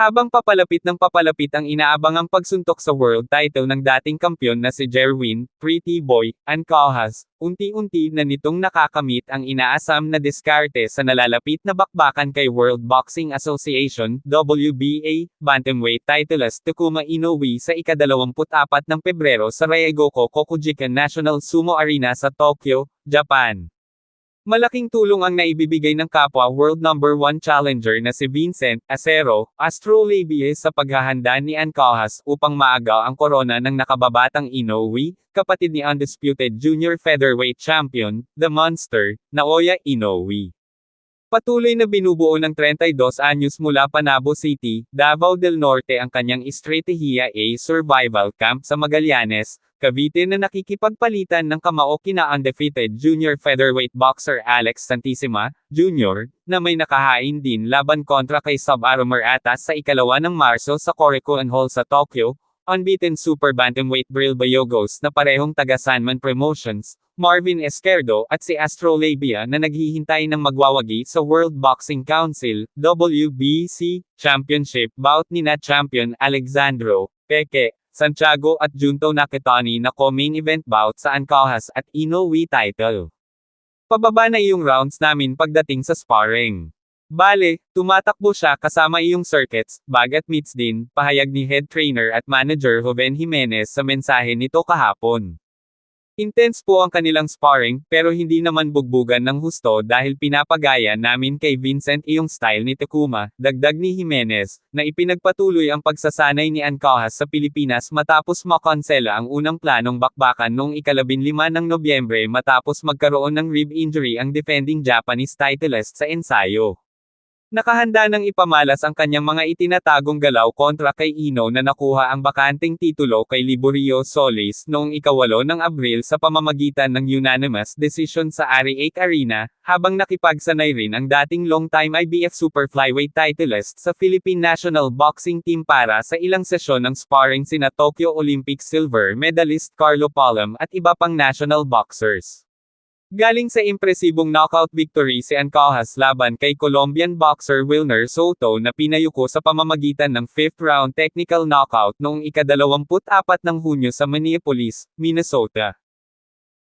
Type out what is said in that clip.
Habang papalapit ng papalapit ang inaabangang pagsuntok sa world title ng dating kampyon na si Jerwin, Pretty Boy, Ancajas, unti-unti na nitong nakakamit ang inaasam na diskarte sa nalalapit na bakbakan kay World Boxing Association, WBA, Bantamweight titleist Takuma Inoue sa ikadalawamput-apat ng Pebrero sa Ryogoku Kokujikan National Sumo Arena sa Tokyo, Japan. Malaking tulong ang naibibigay ng kapwa world number 1 challenger na si Vincent Acero Astrolabie sa paghahanda ni Ancajas upang maagaw ang korona ng nakababatang Inoue, kapatid ni undisputed junior featherweight champion, The Monster, Naoya Inoue. Patuloy na binubuo ng 32 anyos mula Panabo City, Davao del Norte ang kanyang estratehiya A Survival Camp sa Magallanes, Cavite na nakikipagpalitan ng kamao kina undefeated junior featherweight boxer Alex Santissima, Jr., na may nakahain din laban kontra kay Sub-Aromar Atas sa ikalawa ng Marso sa Korakuen Hall sa Tokyo, unbeaten super bantamweight Bril Bayogos na parehong taga Sanman Promotions, Marvin Esquerdo at si Astrolabia na naghihintay ng magwawagi sa World Boxing Council, WBC, Championship bout ni na champion Alexandro, Peke, Santiago at Junto Nakitani na co-main event bout sa Ancajas at Inoue title. Pababa na iyong rounds namin pagdating sa sparring. Bale, tumatakbo siya kasama iyong circuits, bag at meets din, pahayag ni head trainer at manager Joven Jimenez sa mensahe nito kahapon. Intense po ang kanilang sparring, pero hindi naman bugbugan ng husto dahil pinapagaya namin kay Vincent iyong style ni Takuma, dagdag ni Jimenez, na ipinagpatuloy ang pagsasanay ni Ancajas sa Pilipinas matapos makonsela ang unang planong bakbakan noong ikalabinlima ng Nobyembre matapos magkaroon ng rib injury ang defending Japanese titleist sa ensayo. Nakahanda nang ipamalas ang kanyang mga itinatagong galaw kontra kay Ino na nakuha ang bakanteng titulo kay Liborio Solis noong ikawalo ng Abril sa pamamagitan ng unanimous decision sa 8 Arena, habang nakipagsanay rin ang dating long-time IBF Super Flyweight titleist sa Philippine National Boxing Team para sa ilang sesyon ng sparring sina Tokyo Olympic silver medalist Carlo Palom at iba pang national boxers. Galing sa impresibong knockout victory si Ancajas laban kay Colombian boxer Wilner Soto na pinayuko sa pamamagitan ng 5th round technical knockout noong ikadalawamput-apat ng Hunyo sa Minneapolis, Minnesota.